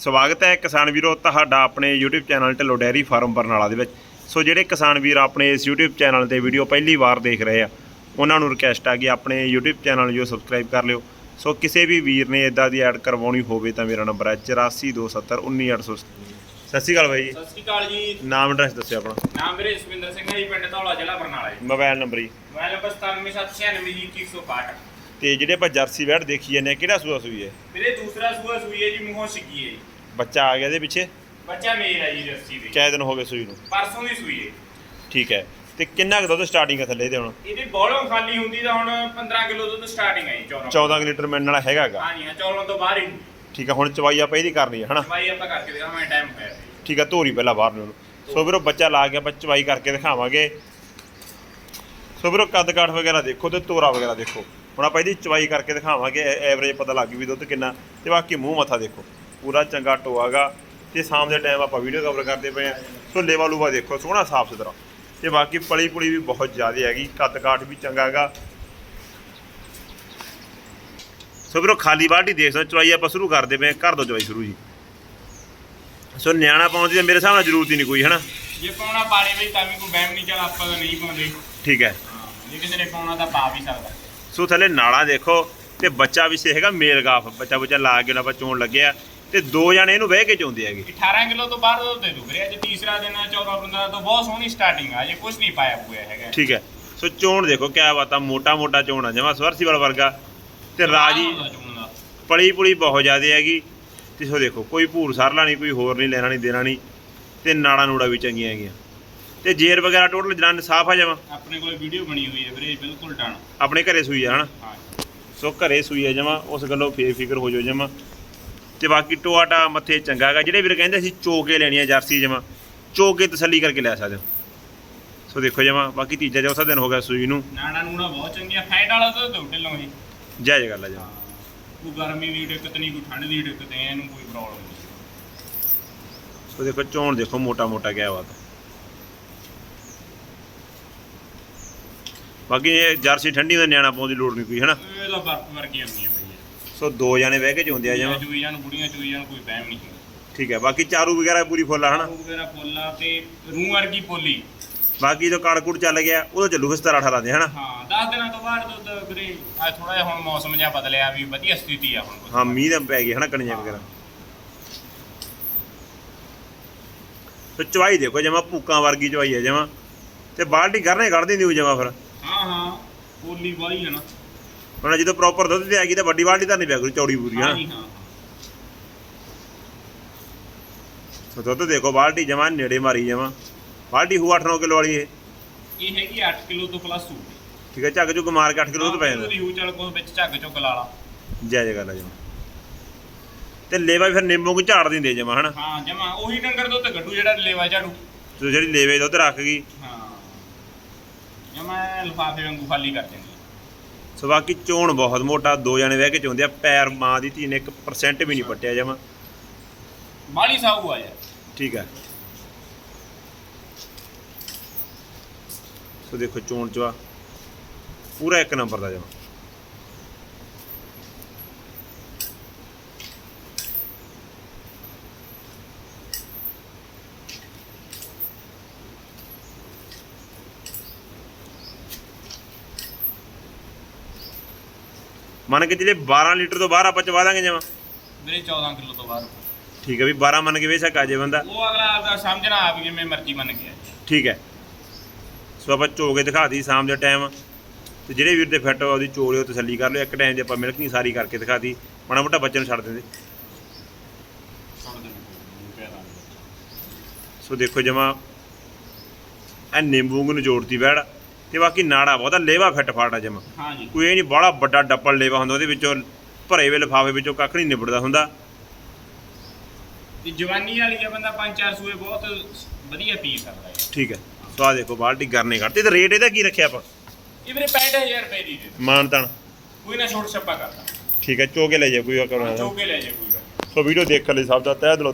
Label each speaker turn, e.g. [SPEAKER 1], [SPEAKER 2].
[SPEAKER 1] ਸਵਾਗਤ ਹੈ ਕਿਸਾਨ ਵੀਰੋ ਤੁਹਾਡਾ ਆਪਣੇ YouTube channel Dhillon dairy farm Barnala ਦੇ ਵਿੱਚ। ਸੋ ਜਿਹੜੇ ਕਿਸਾਨ ਵੀਰ ਆਪਣੇ ਇਸ YouTube ਚੈਨਲ ਤੇ ਵੀਡੀਓ ਪਹਿਲੀ ਵਾਰ ਦੇਖ ਰਹੇ ਆ ਉਹਨਾਂ ਨੂੰ ਰਿਕਵੈਸਟ ਆ ਕਿ ਆਪਣੇ YouTube ਚੈਨਲ ਨੂੰ ਸਬਸਕ੍ਰਾਈਬ ਕਰ ਲਿਓ। ਸੋ ਕਿਸੇ ਵੀ ਵੀਰ ਨੇ ਇਦਾਂ ਦੀ ਐਡ ਕਰਵਾਉਣੀ ਹੋਵੇ ਤਾਂ ਮੇਰਾ ਨੰਬਰ ਹੈ 8427191800 ਸਤਿ ਸ਼੍ਰੀ ਅਕਾਲ ਬਾਈ ਜੀ।
[SPEAKER 2] ਸਤਿ ਸ਼੍ਰੀ ਅਕਾਲ ਜੀ।
[SPEAKER 1] ਨਾਮ ਐਡਰੈਸ ਦੱਸਿਓ ਆਪਣਾ।
[SPEAKER 2] ਨਾਮ ਮੇਰੇ ਸੁਖਵਿੰਦਰ ਸਿੰਘ ਹੈ ਜੀ ਪਿੰਡ ਧੌਲਾ ਜ਼ਿਲ੍ਹਾ ਬਰਨਾਲਾ ਜੀ।
[SPEAKER 1] ਮੋਬਾਈਲ ਨੰਬਰ ਜੀ।
[SPEAKER 2] ਮੋਬਾਈਲ ਨੰਬਰ 9796 ਜੀ 161
[SPEAKER 1] ਤੇ ਜਿਹੜੇ ਆਪਾਂ ਜਰਸੀ ਵੈੜ ਦੇਖੀ ਜਾਂਦੇ ਆ ਕਿਹੜਾ ਸੂਆ ਸੂਈ ਹੈ?
[SPEAKER 2] ਮੇਰੇ ਦੂਸਰਾ ਸੂਆ ਸੂਈ ਹੈ ਜੀ ਮੂੰਹੋਂ ਸਿੱਗੀ ਹੈ ਜੀ।
[SPEAKER 1] ਬੱਚਾ ਆ ਗਿਆ ਇਹਦੇ ਪਿੱਛੇ?
[SPEAKER 2] ਬੱਚਾ ਹੈ ਜੀ ਰੱਸੀ ਦੇ।
[SPEAKER 1] ਕਿੰਨੇ ਦਿਨ ਹੋ ਗਏ ਸੂਈ ਨੂੰ?
[SPEAKER 2] ਪਰਸੋਂ ਦੀ ਸੂਈ ਹੈ।
[SPEAKER 1] ਠੀਕ ਹੈ। ਤੇ ਕਿੰਨਾ ਕੁ ਦੁੱਧ ਸਟਾਰਟਿੰਗ ਹੈ ਥੱਲੇ ਇਹਦੇ ਹੁਣ?
[SPEAKER 2] ਇਹਦੀ ਬੋਲੋਂ ਖਾਲੀ ਹੁੰਦੀ ਤਾਂ ਹੁਣ 15 ਕਿਲੋ ਦੁੱਧ ਸਟਾਰਟਿੰਗ ਹੈ ਜੀ 14
[SPEAKER 1] 14 ਕੁ ਲੀਟਰ ਮਿਲਣ ਵਾਲਾ ਹੈਗਾਗਾ
[SPEAKER 2] ਹਾਂ ਚੌਲਾਂ ਤੋਂ ਬਾਹਰ ਹੀ।
[SPEAKER 1] ਠੀਕ ਹੈ ਹੁਣ ਚਵਾਈ ਆਪਾਂ ਇਹਦੀ ਕਰਨੀ ਹੈ ਹਨਾ?
[SPEAKER 2] ਭਾਈ ਆਪਾਂ ਕਰਕੇ ਦਿਖਾਵਾਂ ਟਾਈਮ ਹੋਇਆ। ਜੀ
[SPEAKER 1] ਠੀਕ ਹੈ ਧੋਰੀ ਪਹਿਲਾਂ ਬਾਹਰ ਨੂੰ। ਸੋ ਵੀਰੋ ਬੱਚਾ ਲਾ ਕੇ ਆਪਾਂ ਚਵਾਈ ਕਰਕੇ ਦਿਖਾਵਾਂਗੇ। ਸੋ ਵੀਰੋ ਕੱਦ ਕਾਠ ਵਗੈਰਾ ਦੇਖੋ ਤੇ ਤੋਰਾ ਵਗੈਰਾ ਦੇਖੋ। ਹੁਣ ਆਪਾਂ ਇਹਦੀ ਚਵਾਈ ਕਰਕੇ ਦਿਖਾਵਾਂਗੇ ਐਵਰੇਜ ਪਤਾ ਲੱਗ ਵੀ ਦੁੱਧ ਕਿੰਨਾ, ਤੇ ਬਾਕੀ ਮੂੰਹ ਮੱਥਾ ਦੇਖੋ। ਪੂਰਾ ਚੰਗਾ ਟੋਆਗਾ, ਤੇ ਸ਼ਾਮ ਦੇ ਟਾਈਮ ਆਪਾਂ ਵੀਡੀਓ ਕਵਰ ਕਰਦੇ ਪਏ ਆ। ਸੋ ਲੇਵਾ ਲੂਵਾ ਦੇਖੋ, ਸੋਹਣਾ ਸਾਫ਼ ਸੁਥਰਾ। ਤੇ ਬਾਕੀ ਪਲੀ ਪੁਲੀ ਵੀ ਬਹੁਤ ਜ਼ਿਆਦਾ ਹੈਗੀ ਕੱਦ ਕਾਠ ਵੀ ਚੰਗਾ ਹੈਗਾ। ਸੋ ਵੀਰੋ ਖਾਲੀ ਬਾਲਟੀ ਦੇਖ ਸਕਦੇ ਚਵਾਈ ਆਪਾਂ ਸ਼ੁਰੂ ਕਰਦੇ ਪਏ ਘਰ ਤੋਂ ਚਵਾਈ ਸ਼ੁਰੂ ਜੀ। ਸੋ ਨਿਆਣਾ ਪਾਉਣ ਦੀ ਤਾਂ ਮੇਰੇ ਹਿਸਾਬ ਨਾਲ ਜ਼ਰੂਰਤ ਹੀ ਨਹੀਂ ਕੋਈ, ਹਨਾ?
[SPEAKER 2] ਜੇ ਪਾਉਣਾ ਪਾਲੇ ਬਈ ਤਾਂ ਵੀ ਕੋਈ ਬਹਿਮ ਨਹੀਂ ਚੱਲ ਆਪਾਂ ਤਾਂ ਨਹੀਂ ਪਾਉਂਦੇ।
[SPEAKER 1] ਠੀਕ ਹੈ।
[SPEAKER 2] ਜੇ ਕਿਸੇ ਨੇ ਪਾਉਣਾ ਤਾਂ ਪਾ ਵੀ ਸਕਦਾ।
[SPEAKER 1] ਸੋ ਥੱਲੇ ਨਾਲਾ ਦੇਖੋ ਤੇ ਬੱਚਾ ਵੀ ਸੇ ਹੈਗਾ ਮੇਲ ਗਾਫ। ਬੱਚਾ ਬੱਚਾ ਲਾ ਕੇ ਨਾ ਆਪਾਂ ਚੋਣ ਲੱਗਿਆ ਤੇ ਦੋ ਜਣੇ ਇਹਨੂੰ ਬਹਿ ਕੇ ਚੋਂਦੇ ਹੈਗੇ।
[SPEAKER 2] 18 ਕਿਲੋ ਤੋਂ ਬਾਹਰ ਦੁੱਧ ਦੇ ਦੂ ਵੀਰੇ ਅੱਜ ਤੀਸਰਾ ਦਿਨ ਹੈ 14 15 ਤੋਂ ਬਹੁਤ ਸੋਹਣੀ ਸਟਾਰਟਿੰਗ ਆ। ਜੇ ਕੁਝ ਨਹੀਂ ਪਾਇਆ ਹੋਇਆ ਹੈਗਾ।
[SPEAKER 1] ਠੀਕ ਹੈ। ਸੋ ਚੋਣ ਦੇਖੋ ਕਿਆ ਬਾਤ ਆ ਮੋਟਾ ਮੋਟਾ ਚੋਣ ਆ। ਜਮਾ ਸਵਰਸੀਵਲ ਵਰਗਾ। ਤੇ ਰਾਜੀ। ਪਲੀ ਪੁਲੀ ਬਹੁਤ ਜ਼ਿਆਦੇ ਹੈਗੀ। ਤੇ ਸੋ ਦੇਖੋ ਕੋਈ ਭੂਰ ਸਰਲਾ ਨਹੀਂ ਕੋਈ ਹੋਰ ਨਹੀਂ ਲੈਣਾ ਨਹੀਂ ਦੇਣਾ ਨਹੀਂ। ਤੇ ਨਾੜਾ ਨੂੜਾ ਵੀ ਚੰਗੀਆਂ ਹੈਗੀਆਂ। ਤੇ ਜੇਰ ਵਗੈਰਾ ਟੋਟਲ ਜਨਾਨ ਸਾਫ਼ ਆ ਜਮਾ
[SPEAKER 2] ਆਪਣੇ ਕੋਲ ਵੀਡੀਓ ਬਣੀ ਹੋਈ ਹੈ ਵੀਰੇ ਬਿਲਕੁਲ ਡਨ।
[SPEAKER 1] ਆਪਣੇ ਘਰੇ ਸੂਈ ਆ ਹਨਾ?
[SPEAKER 2] ਹਾਂ।
[SPEAKER 1] ਸੋ ਘਰੇ ਸੂਈ ਆ ਜਮਾ ਉਸ ਗੱਲੋਂ ਫੇਰ ਫਿਕਰ ਹੋ ਜਾਓ ਜਮਾ ਤੇ ਬਾਕੀ ਟੋਆਟਾ ਮੱਥੇ ਚੰਗਾ ਹੈਗਾ। ਜਿਹੜੇ ਵੀਰ ਕਹਿੰਦੇ ਸੀ ਚੋਕੇ ਲੈਣੀ ਆ ਜਰਸੀ ਜਮਾ ਚੋਕੇ ਤਸੱਲੀ ਕਰਕੇ ਲੈ ਸਕਦੇ ਹੋ। ਸੋ ਦੇਖੋ ਜਮਾ ਬਾਕੀ ਤੀਜਾ ਚੌਥਾ ਦਿਨ ਹੋ ਗਿਆ ਸੂਈ ਨੂੰ।
[SPEAKER 2] ਨਾੜਾ ਨੂੜਾ ਬਹੁਤ ਚੰਗੀਆਂ ਫੈਟ ਵਾਲਾ ਦੁੱਧ ਦੋ ਢਿੱਲੋਂ ਜੀ
[SPEAKER 1] ਜਾਇਜ਼ ਗੱਲ ਆ ਜਮਾ
[SPEAKER 2] ਕੋਈ ਗਰਮੀ ਦੀ ਦਿੱਕਤ ਨਹੀਂ ਕੋਈ ਠੰਡ ਦੀ ਦਿੱਕਤ ਨਹੀਂ ਇਹਨੂੰ ਕੋਈ ਪ੍ਰੋਬਲਮ ਨਹੀਂ।
[SPEAKER 1] ਸੋ ਦੇਖੋ ਚੋਣ ਦੇਖੋ ਮੋਟਾ ਮੋਟਾ ਗਿਆ ਬਾਤ ਬਾਕੀ ਇਹ ਜਰਸੀ ਠੰਡੀ ਦਾ ਨਿਆਣਾ ਪਾਉਣ ਦੀ ਲੋੜ ਨਹੀਂ ਕੋਈ ਹਨਾ?
[SPEAKER 2] ਇਹ ਤਾਂ ਬਰਫ ਵਰਗੀ ਆਉਂਦੀ ਹੈ ਭਈ
[SPEAKER 1] ਸੋ ਦੋ ਜਣੇ ਬਹਿ ਕੇ ਚੋਂਦੇ ਆ ਜਮਾ
[SPEAKER 2] ਚੂਈਆਂ ਨੂੰ ਬੁੜੀਆਂ ਚੂਈਆਂ ਨੂੰ ਕੋਈ ਬਹਿਮ ਨਹੀਂ
[SPEAKER 1] ਠੀਕ ਹੈ ਬਾਕੀ ਚਾਰੂ ਵਗੈਰਾ ਪੂਰੀ ਫੁੱਲ ਆ ਹਨਾ?
[SPEAKER 2] ਉਹ ਵਗੈਰਾ ਪੋਲਾ ਤੇ ਰੂਹ ਵਰਗੀ ਪੋਲੀ।
[SPEAKER 1] ਬਾਕੀ ਜੋ ਕਾੜਕੂੜ ਚੱਲ ਗਿਆ ਉਹ ਚੱਲੂ 17 18 ਦੇ ਹਨਾ?
[SPEAKER 2] ਹਾਂ 10 ਦਿਨਾਂ ਤੋਂ ਬਾਅਦ ਦੁੱਧ ਵੀਰੇ ਆ ਥੋੜਾ ਜਿਹਾ ਹੁਣ ਮੌਸਮ ਜਿਹਾ ਬਦਲਿਆ ਵੀ ਵਧੀਆ ਸਥਿਤੀ ਆ ਹੁਣ।
[SPEAKER 1] ਹਾਂ ਮੀਂਹ ਦਾ ਪੈ ਗਿਆ ਹਨਾ ਕਣੀਆਂ ਵਗੈਰਾ। ਤੇ ਚਵਾਈ ਦੇਖੋ ਜਮਾ ਭੂਕਾਂ ਵਰਗੀ ਚਵਾਈ ਹੈ ਜਮਾ। ਤੇ ਬਾਲਟੀ ਕਰਨੇ ਕੱਢ ਦਿੰਦੀ ਹੋ ਜਮਾ ਫਿਰ।
[SPEAKER 2] ਹਾਂ ਹਾਂ ਪੋਲੀ ਵਾਲੀ ਹੈ ਨਾ।
[SPEAKER 1] ਹੁਣ ਜਦੋਂ ਪ੍ਰੋਪਰ ਦੁੱਧ ਤੇ ਆ ਗਈ ਤਾਂ ਵੱਡੀ ਬਾਲਟੀ ਤਾਂ ਨਹੀਂ ਪਿਆ ਕਰੂ ਚੌੜੀ ਪੂਰੀ
[SPEAKER 2] ਹਾਂਜੀ ਹਾਂ
[SPEAKER 1] ਸੋ ਦੁੱਧ ਦੇਖੋ ਬਾਲਟੀ ਜਮਾ ਨੇੜੇ ਮਾਰੀ ਜਮਾ। ਬਾਲਟੀ ਹੂ 8-9 ਕਿਲੋ ਵਾਲੀ ਇਹ।
[SPEAKER 2] ਇਹ ਹੈਗੀ 8 ਕਿਲੋ ਤੋਂ ਪਲੱਸ ਹੋਊਗੀ।
[SPEAKER 1] ਠੀਕ ਹੈ ਝੱਗ ਝੁੱਗ ਮਾਰ ਕੇ 8 ਕਿਲੋ ਦੁੱਧ ਪੈ ਜਾਂਦਾ।
[SPEAKER 2] ਹੂ ਚਲ ਕੋ ਵਿੱਚ ਝੱਗ ਝੁੱਗ ਲਾ ਲਾ।
[SPEAKER 1] ਜੈ ਜੈ ਗੱਲ ਆ ਜਮਾ। ਤੇ ਲੇਵਾ ਵੀ ਫਿਰ ਨਿੰਬੂ ਨੂੰ ਝਾੜ ਦਿੰਦੇ ਜਮਾ ਹਨਾ?
[SPEAKER 2] ਹਾਂ ਜਮਾ। ਉਹੀ ਡੰਗਰ ਦੁੱਧ ਕੱਢੂ ਜਿਹੜਾ ਲੇਵਾ ਝਾੜੂ।
[SPEAKER 1] ਸੋ ਜਿਹੜੀ ਲੇਵੇ ਦੁੱਧ ਰੱਖ ਗਈ।
[SPEAKER 2] ਹਾਂ। ਜਮਾ ਲਫਾਫੇ ਵਾਂਗੂ ਖਾਲੀ ਕਰ ਦਿੰਦੀ।
[SPEAKER 1] ਸੋ ਬਾਕੀ ਚੋਣ ਬਹੁਤ ਮੋਟਾ ਦੋ ਜਣੇ ਬਹਿ ਕੇ ਚੋਂਦੇ ਆ ਪੈਰ ਮਾਂ ਦੀ ਧੀ ਨੇ 1% ਵੀ ਨਹੀਂ ਪੱਟਿਆ ਜਮਾ।
[SPEAKER 2] ਬਾਲੀ ਸਾਊ ਆ ਯਾਰ।
[SPEAKER 1] ਠੀਕ ਹੈ ਸੋ ਦੇਖੋ ਚੋਣ ਚਵਾ ਪੂਰਾ ਇੱਕ ਨੰਬਰ ਦਾ ਜਮਾ। ਮੰਨ ਕੇ ਜਿਹੜੇ 12 ਲੀਟਰ ਤੋਂ ਬਾਹਰ ਆਪਾਂ ਚਵਾ ਦਾਂਗੇ ਜਮਾ।
[SPEAKER 2] ਵੀਰੇ 14 ਕਿਲੋ ਤੋਂ ਬਾਅਦ
[SPEAKER 1] ਠੀਕ ਹੈ ਵੀ 12 ਮੰਨ ਕੇ ਬੇਸ਼ੱਕ ਆ ਜੇ ਬੰਦਾ।
[SPEAKER 2] ਉਹ ਅਗਲਾ ਆਪਦਾ ਸਮਝਣਾ ਆਪ ਜਿਵੇਂ ਮਰਜ਼ੀ ਮੰਨ ਗਿਆ
[SPEAKER 1] ਠੀਕ ਹੈ। ਸੋ ਆਪਾਂ ਚੋ ਕੇ ਦਿਖਾਤੀ ਸ਼ਾਮ ਦੇ ਟਾਈਮ ਤੇ ਜਿਹੜੇ ਵੀਰ ਦੇ ਫਿੱਟ ਉਹਦੀ ਚੋ ਲਿਓ ਤਸੱਲੀ ਕਰ ਲਿਓ। ਇੱਕ ਟਾਈਮ ਦੇ ਆਪਾਂ ਮਿਲਕਿੰਗ ਸਾਰੀ ਕਰਕੇ ਦਿਖਾਤੀ ਮਾੜਾ ਮੋਟਾ ਬੱਚੇ ਨੂੰ ਛੱਡ ਦਿੰਦੇ। ਸੋ ਦੇਖੋ ਜਮਾ। ਐ ਨਿੰਬੂ ਨੂੰ ਜੋੜਤੀ ਬੈੜ ਤੇ ਬਾਕੀ ਨਾੜਾ ਬਹੁਤਾ ਲੇਵਾ ਫਿੱਟ ਫਾੜਾ ਜਮਾ।
[SPEAKER 2] ਹਾਂ ਜੀ
[SPEAKER 1] ਕੋਈ ਇਹ ਨਹੀਂ ਬੜਾ ਵੱਡਾ ਡੱਪਲ ਲੇਵਾ ਹੁੰਦਾ ਉਹਦੇ ਵਿੱਚੋਂ ਭਰੇ ਵੇ ਲਿਫਾਫੇ ਵਿੱਚੋਂ ਕੱਖ ਨਹੀਂ ਨਿਬੜਦਾ ਹੁੰਦਾ।
[SPEAKER 2] ਤੇ ਜਵਾਨੀ ਵਾਲੀ ਆ ਬੰਦਾ ਪੰਜ ਚਾਰ ਸੂਏ ਬਹੁਤ ਵਧੀਆ ਪੀ ਸਕਦਾ ਹੈ।
[SPEAKER 1] ਠੀਕ ਹੈ। ਸੋ ਆ ਦੇਖੋ ਬਾਲਟੀ ਕਰਨੇ ਕੱਢਤੀ ਤੇ ਰੇਟ ਇਹਦਾ ਕੀ ਰੱਖਿਆ ਆਪਾਂ?
[SPEAKER 2] ਇਹ ਵੀਰੇ 65000 ਰੁਪਏ ਦੀ ਦੇ ਦਿਓ।
[SPEAKER 1] ਮਾਨ ਤਾਨ।
[SPEAKER 2] ਕੋਈ ਨਾ ਛੋਟ ਛੱਪਾ ਕਰਦਾ।
[SPEAKER 1] ਠੀਕ ਹੈ ਚੋ ਕੇ ਲੈ ਜਾ ਕੋਈ
[SPEAKER 2] ਚੋ
[SPEAKER 1] ਕਰਨਾ
[SPEAKER 2] ਕੇ ਲੈ ਜੇ ਕੋਈ
[SPEAKER 1] ਸੋ ਵੀਡੀਓ ਦੇਖਣ ਲਈ ਸਭ ਦਾ ਤਹਿ ਦਿਲੋਂ